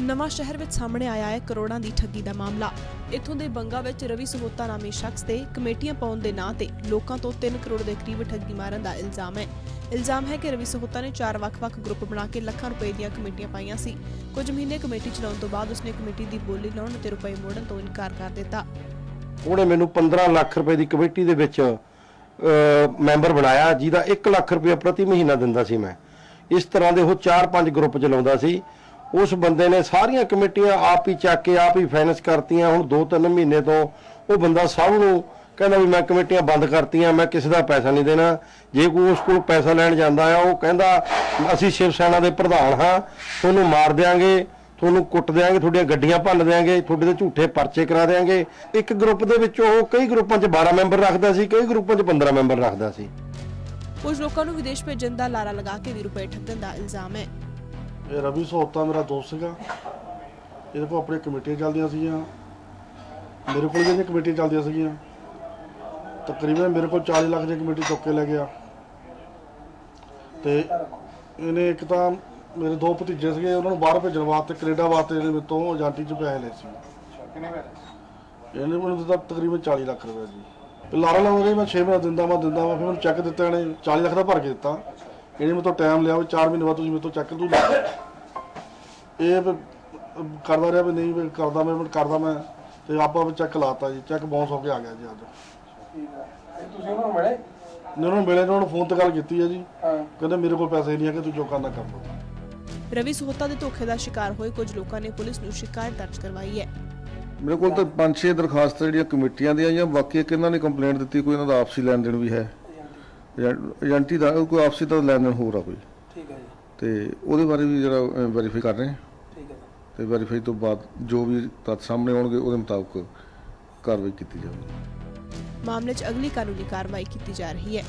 ਨਵਾਂ ਸ਼ਹਿਰ ਵਿੱਚ ਸਾਹਮਣੇ ਆਇਆ ਹੈ ਕਰੋੜਾਂ ਦੀ ਠੱਗੀ ਦਾ ਮਾਮਲਾ। ਇੱਥੋਂ ਦੇ ਬੰਗਾ ਵਿੱਚ ਰਵੀ ਸਹੋਤਾ ਨਾਮੀ ਸ਼ਖਸ ਤੇ ਕਮੇਟੀਆਂ ਪਾਉਣ ਦੇ ਨਾਂ ਤੇ ਲੋਕਾਂ ਤੋਂ 3 ਕਰੋੜ ਦੇ ਕਰੀਬ ਠੱਗੀ ਮਾਰਨ ਦਾ ਇਲਜ਼ਾਮ ਹੈ। ਇਲਜ਼ਾਮ ਹੈ ਕਿ ਰਵੀ ਸਹੋਤਾ ਨੇ ਚਾਰ ਵੱਖ-ਵੱਖ ਗਰੁੱਪ ਬਣਾ ਕੇ ਲੱਖਾਂ ਰੁਪਏ ਦੀਆਂ ਕਮੇਟੀਆਂ ਪਾਈਆਂ ਸੀ। ਕੁਝ ਮਹੀਨੇ ਕਮੇਟੀ ਚਲਾਉਣ ਤੋਂ ਬਾਅਦ ਉਸਨੇ ਕਮੇਟੀ ਦੀ ਬੋਲੀ ਲਾਉਣ ਅਤੇ ਰੁਪਏ ਮੋੜਨ ਤੋਂ ਇਨਕਾਰ ਕਰ ਦਿੱਤਾ। ਉਹਨੇ ਮੈਨੂੰ 15 ਲੱਖ ਰੁਪਏ ਦੀ ਕਮੇਟੀ ਦੇ ਵਿੱਚ ਮੈਂਬਰ ਬਣਾਇਆ, ਜਿਹਦਾ 1 ਲੱਖ ਰੁਪਏ ਪ੍ਰਤੀ ਮਹੀਨਾ ਦਿੰਦਾ ਸੀ ਮੈਂ। ਇਸ ਤਰ੍ਹਾਂ ਦੇ ਉਹ 4-5 ਗਰੁੱਪ ਚਲਾਉਂਦਾ ਸੀ। ਉਸ ਬੰਦੇ ਨੇ ਸਾਰੀਆਂ ਕਮੇਟੀਆਂ ਆਪ ਹੀ ਚੱਕ ਕੇ, ਆਪ ਹੀ ਫਾਈਨੈਂਸ ਕਰਤੀਆਂ, ਹੁਣ 2-3 ਮਹੀਨੇ ਤੋਂ ਉਹ ਬੰਦਾ ਸਭ ਨੂੰ ਕਹਿੰਦਾ ਵੀ ਮੈਂ ਕਮੇਟੀਆਂ ਬੰਦ ਕਰਤੀਆਂ, ਮੈਂ ਕਿਸੇ ਦਾ ਪੈਸਾ ਨਹੀਂ ਦੇਣਾ। ਜੇ ਕੋਈ ਉਸ ਕੋਲ ਪੈਸਾ ਲੈਣ ਜਾਂਦਾ ਆ, ਉਹ ਕਹਿੰਦਾ, ਅਸੀਂ ਸ਼ਿਵ ਸੈਨਾ ਦੇ ਪ੍ਰਧਾਨ ਹਾਂ, ਤੁਹਾਨੂੰ ਮਾਰ ਦਿਆਂਗੇ, ਤੁਹਾਨੂੰ ਕੁੱਟ ਦਿਆਂਗੇ, ਤੁਹਾਡੀਆਂ ਗੱਡੀਆਂ ਭੰਨ ਦਿਆਂਗੇ, ਤੁਹਾਡੇ ਤੇ ਝੂਠੇ ਪਰਚੇ ਕਰਾ ਦਿਆਂਗੇ। ਇੱਕ ਗਰੁੱਪ ਦੇ ਵਿੱਚ ਉਹ ਕਈ ਗਰੁੱਪਾਂ 'ਚ 12 ਮੈਂਬਰ ਰੱਖਦਾ ਸੀ, ਕਈ ਗਰੁੱਪਾਂ 'ਚ 15 ਮੈਂਬਰ ਰੱਖਦਾ ਸੀ। ਕੁਝ ਲੋਕਾਂ ਨੂੰ ਵਿਦੇਸ਼ ਭੇਜਣ ਦਾ ਲਾਰਾ ਲਗਾ ਕੇ ਵੀ ਰੁਪਏ ਠੱਗਣ ਦਾ ਇਲਜ਼ਾਮ ਹੈ। ਇਹ ਰਵੀ ਸੋਤਾ ਮੇਰਾ ਦੋਸਤ ਸੀਗਾ। ਇਹਦੇ ਕੋਲ ਆਪਣੀਆਂ ਕਮੇਟੀਆਂ ਚੱਲਦੀਆਂ ਸੀਗੀਆਂ। ਮੇਰੇ ਕੋਲ ਜਿਹੜੀਆਂ ਕਮੇਟੀਆਂ ਚੱਲਦੀਆਂ ਸੀਗੀਆਂ। ਤਕਰੀਬਨ ਮੇਰੇ ਕੋਲ 40 ਲੱਖ ਦੀ ਕਮੇਟੀ ਚੁੱਕ ਕੇ ਲੈ ਗਿਆ। ਤੇ ਇਹਨੇ ਇੱਕ ਤਾਂ ਮੇਰੇ ਦੋ ਭਤੀਜੇ ਸੀਗੇ ਉਹਨਾਂ ਨੂੰ ਬਾਹਰ ਭੇਜਣ ਵਾਸਤੇ ਕੈਨੇਡਾ ਵਾਸਤੇ ਇਹਨੇ ਮੇਰੇ ਤੋਂ ਏਜੰਟੀ 'ਚ ਪੈਸੇ ਲਏ ਸੀ। ਇਹਨੇ ਮੈਨੂੰ ਦਿੱਤਾ ਤਕਰੀਬਨ 40 ਲੱਖ ਰੁਪਏ ਜੀ। ਲਾਰਾ ਲਾਉਂਦੇ ਮੈਂ 6 ਮਹੀਨੇ ਦਿੰਦਾ ਮੈਂ ਦਿੰਦਾ ਮੈਂ ਫਿਰ ਮੈਨੂੰ ਚੈੱਕ ਦਿੱਤਾ ਇਹਨੇ 40 ਲੱਖ ਦਾ ਭਰ ਕੇ ਦਿੱਤਾ। ਇਹਨੇ ਮੇਰੇ ਤੋਂ ਟਾਈਮ ਲਿਆ ਵੀ 4 ਮਹੀਨੇ ਬਾਅਦ ਤੁਸੀਂ ਮੇਰੇ ਤੋਂ ਚੈੱਕ ਤੂੰ ਲੈ ਇਹ ਫਿਰ ਕਰਦਾ ਰਿਹਾ ਵੀ ਨਹੀਂ ਵੀ ਕਰਦਾ ਮੈਂ ਕਰਦਾ ਮੈਂ। ਤੇ ਆਪਾਂ ਵੀ ਚੈੱਕ ਲਾਤਾ ਜੀ ਚੈੱਕ ਬਾਉਂਸ ਹੋ ਕੇ ਆ ਗਿਆ ਜੀ ਅੱਜ। ਤੁਸੀਂ ਉਹਨਾਂ ਨੂੰ ਮਿਲੇ? ਨੇ ਉਹਨਾਂ ਨੂੰ ਮਿਲੇ ਨੇ ਉਹਨਾਂ ਨੂੰ ਫੋਨ ਤੇ ਗੱਲ ਕੀਤੀ ਹੈ ਜੀ। ਕਹਿੰਦੇ ਮੇਰੇ ਕੋਲ ਪੈਸੇ ਨਹੀਂ ਹੈਗੇ ਤੂੰ ਜੋ ਕਰਨਾ ਕਰ। ਲਓ ਰਵੀ ਸਹੋਤਾ ਦੇ ਧੋਖੇ ਦਾ ਸ਼ਿਕਾਰ ਹੋਏ ਕੁਝ ਲੋਕਾਂ ਨੇ ਪੁਲਿਸ ਨੂੰ ਸ਼ਿਕਾਇਤ ਦਰਜ ਕਰਵਾਈ ਹੈ। ਮੇਰੇ ਕੋਲ ਤਾਂ ਪੰਜ ਛੇ ਦਰਖਾਸਤਾਂ ਜਿਹੜੀਆਂ ਕਮੇਟੀਆਂ ਦੀਆਂ ਆਈਆਂ ਬਾਕੀ ਇੱਕ ਇਹਨਾਂ ਨੇ ਕੰਪਲੇਂਟ ਦਿੱਤੀ ਕੋਈ ਇਹਨਾਂ ਦਾ ਆਪਸੀ ਲੈਣ ਦੇਣ ਵੀ ਹੈ। ਏਜੰਟੀ ਦਾ ਕੋਈ ਆਪਸੀ ਤਾਂ ਲੈਣ ਹੋਰ ਆ ਕੋਈ। ਠੀਕ ਹੈ ਜੀ। ਤੇ ਉਹਦੇ ਬਾਰੇ ਵੀ ਜਿਹੜਾ ਵੈਰੀਫਾਈ ਕਰ ਰਹੇ ਹਾਂ। ਠੀਕ ਹੈ ਤੇ ਵੈਰੀਫਾਈ ਤੋਂ ਬਾਅਦ ਜੋ ਵੀ ਤੱਥ ਸਾਹਮਣੇ ਆਉਣਗੇ ਉਹਦੇ ਮੁਤਾਬਕ ਕਾਰਵਾਈ ਕੀਤੀ ਜਾਵੇਗੀ। ਮਾਮਲੇ 'ਚ ਅਗਲੀ ਕਾਨੂੰਨੀ ਕਾਰਵਾਈ ਕੀਤੀ ਜਾ ਰਹੀ ਹੈ।